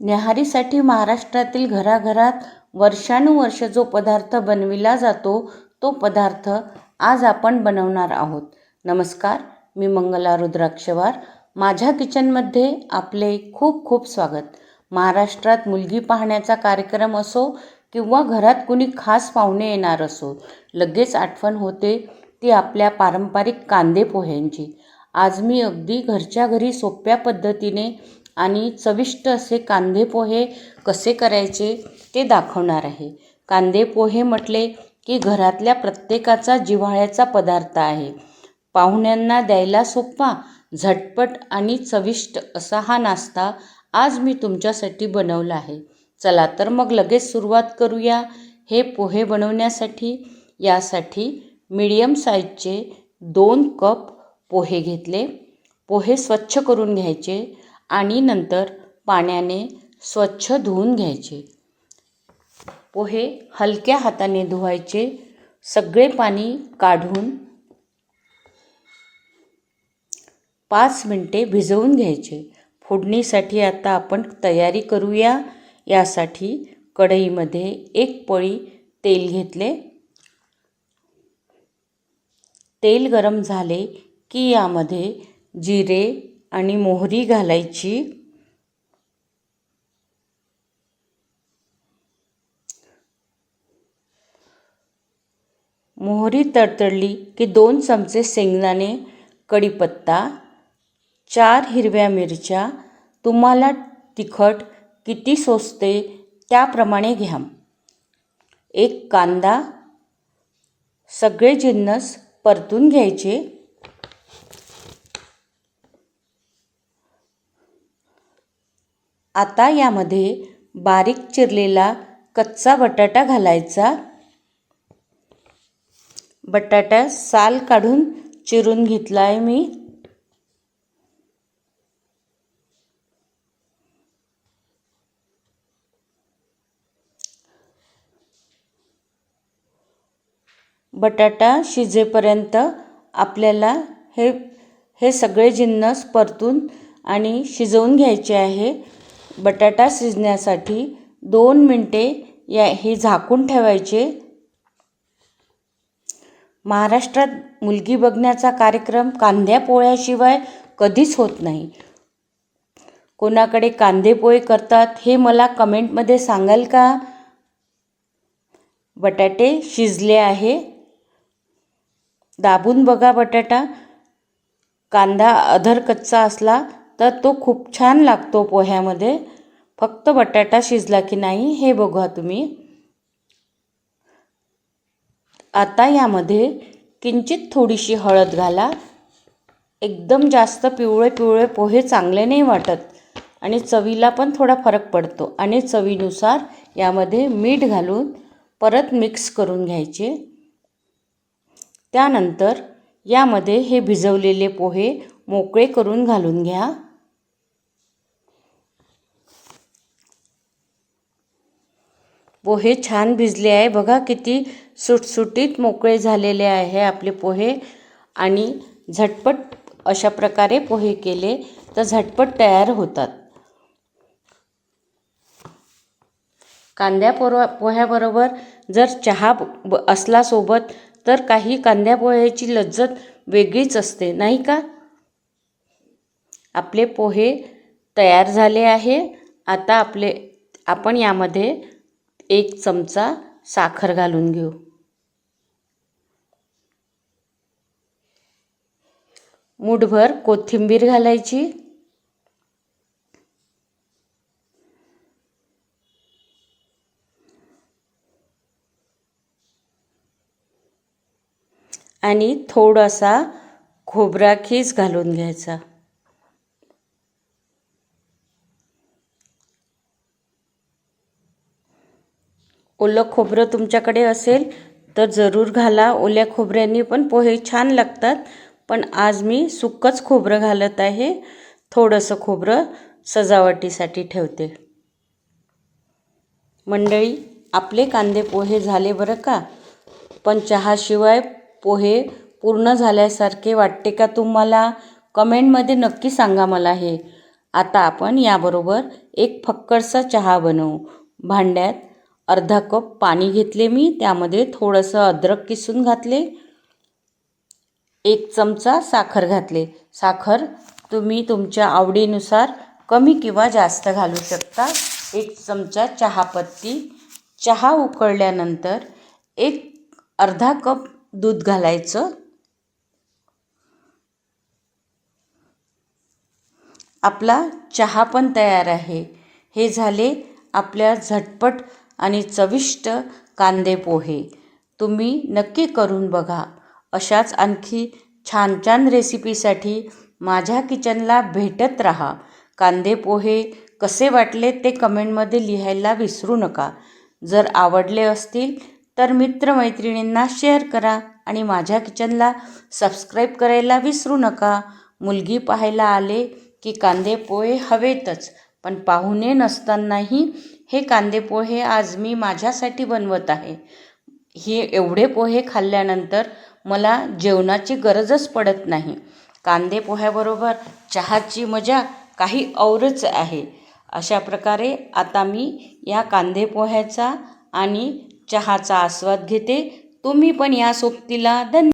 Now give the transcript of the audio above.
न्याहारीसाठी महाराष्ट्रातील घराघरात वर्षानुवर्ष जो पदार्थ बनविला जातो तो पदार्थ आज आपण बनवणार आहोत. नमस्कार मी मंगला रुद्राक्षवार. माझ्या किचनमध्ये आपले खूप खूप स्वागत. महाराष्ट्रात मुलगी पाहण्याचा कार्यक्रम असो किंवा घरात कुणी खास पाहुणे येणार असो लगेच आठवण होते ती आपल्या पारंपरिक कांदे पोह्यांची आज मी अगदी घरच्या घरी सोप्या पद्धतीने आणि चविष्ट असे कांदे पोहे कसे करायचे ते दाखवणार आहे. कांदे पोहे म्हटले की घरातल्या प्रत्येकाचा जिव्हाळ्याचा पदार्थ आहे. पाहुण्यांना द्यायला सोपा झटपट आणि चविष्ट असा हा नाश्ता आज मी तुमच्यासाठी बनवला आहे. चला तर मग लगेच सुरुवात करूया हे पोहे बनवण्यासाठी. यासाठी मीडियम साईजचे दोन कप पोहे घेतले. पोहे स्वच्छ करून घ्यायचे. आणि नंतर पाण्याने स्वच्छ धुवून घ्यायचे. पोहे हलक्या हाताने धुवायचे. सगळे पाणी काढून पाच मिनटे भिजवून घ्यायचे. फोडणीसाठी आता आपण तयारी करूया. यासाठी कढईमध्ये एक पळी तेल घेतले. तेल गरम झाले की यामध्ये जिरे आणि मोहरी घालायची. मोहरी तडतडली की दोन चमचे शेंगदाणे कढीपत्ता चार हिरव्या मिरच्या. तुम्हाला तिखट किती सोसते त्याप्रमाणे घ्या. एक कांदा सगळे जिन्नस परतून घ्यायचे. आता यामध्ये बारीक चिरलेला कच्चा बटाटा घालायचा. बटाटा साल काढून चिरून घेतला आहे मी. बटाटा शिजेपर्यंत आपल्याला हे हे सगळे जिन्नस परतून आणि शिजवून घ्यायचे आहे. बटाटा शिजण्यासाठी दोन मिनटे या हे झाकून ठेवायचे. महाराष्ट्रात मुलगी बघण्याचा कार्यक्रम कांद्या पोळ्याशिवाय कधीच होत नाही. कोणाकडे कांदे पोहे करतात हे मला कमेंटमध्ये सांगाल का? बटाटे शिजले आहे. दाबून बघा बटाटा. कांदा अधर कच्चा असला तर तो खूप छान लागतो पोह्यामध्ये. फक्त बटाटा शिजला की नाही हे बघा तुम्ही. आता यामध्ये किंचित थोडीशी हळद घाला. एकदम जास्त पिवळे पिवळे पोहे चांगले नाही वाटत आणि चवीला पण थोडा फरक पडतो आणि चवीनुसार यामध्ये मीठ घालून परत मिक्स करून घ्यायचे. त्यानंतर यामध्ये हे भिजवलेले पोहे मोकळे करून घालून घ्या. पोहे छान भिजले आहे. बघा किती सुटसुटीत मोकळे झालेले आहे आपले पोहे. आणि झटपट अशा प्रकारे पोहे केले तर झटपट तयार होतात. कांद्या पोर पोह्याबरोबर जर चहा ब असला सोबत तर काही कांद्या पोह्याची लज्जत वेगळीच असते नाही का? आपले पोहे तयार झाले आहे. आता आपले आपण यामध्ये एक चमचा साखर घालून घेऊ. मूठभर कोथिंबीर घालायची. आणि थोडासा खोबरा खीस घालून घ्यायचा. ओलं खोबरं तुमच्याकडे असेल तर जरूर घाला. ओल्या खोबऱ्यांनी पण पोहे छान लागतात. पण आज मी सुक्कच खोबरं घालत आहे. थोडंसं खोबरं सजावटीसाठी ठेवते. मंडळी आपले कांदे पोहे झाले बरं का? पण चहाशिवाय पोहे पूर्ण झाल्यासारखे वाटते का तुम्हाला? कमेंटमध्ये नक्की सांगा मला हे. आता आपण याबरोबर एक फक्कडसा चहा बनवू. भांड्यात अर्धा कप पाणी घेतले मी त्यामध्ये थोडंसं अद्रक किसून घातले. एक चमचा साखर घातले. साखर तुम्ही तुमच्या आवडीनुसार कमी किंवा जास्त घालू शकता. एक चमचा चहापत्ती. चहा उकळल्यानंतर एक अर्धा कप दूध घालायचं. आपला चहा पण तयार आहे. हे झाले आपल्या झटपट आणि चविष्ट कांदे पोहे. तुम्ही नक्की करून बघा. अशाच आणखी छान छान रेसिपीसाठी माझ्या किचनला भेटत राहा. कांदे पोहे कसे वाटले ते कमेंटमध्ये लिहायला विसरू नका. जर आवडले असतील तर मित्रमैत्रिणींना शेअर करा आणि माझ्या किचनला सबस्क्राईब करायला विसरू नका. मुलगी पाहायला आले की कांदे पोहे हवेतच. पण पाहुणे नसतानाही हे कांदे पोहे आज मी माझ्यासाठी बनवत आहे. हे एवढे पोहे खाल्ल्यानंतर मला जेवणाची गरजच पडत नाही. कांदे पोह्याबरोबर चहाची मजा काही औरच आहे. अशा प्रकारे आता मी या कांदे पोह्याचा आणि चहाचा आस्वाद घेते. तुम्ही पण या सोबतीला धन्य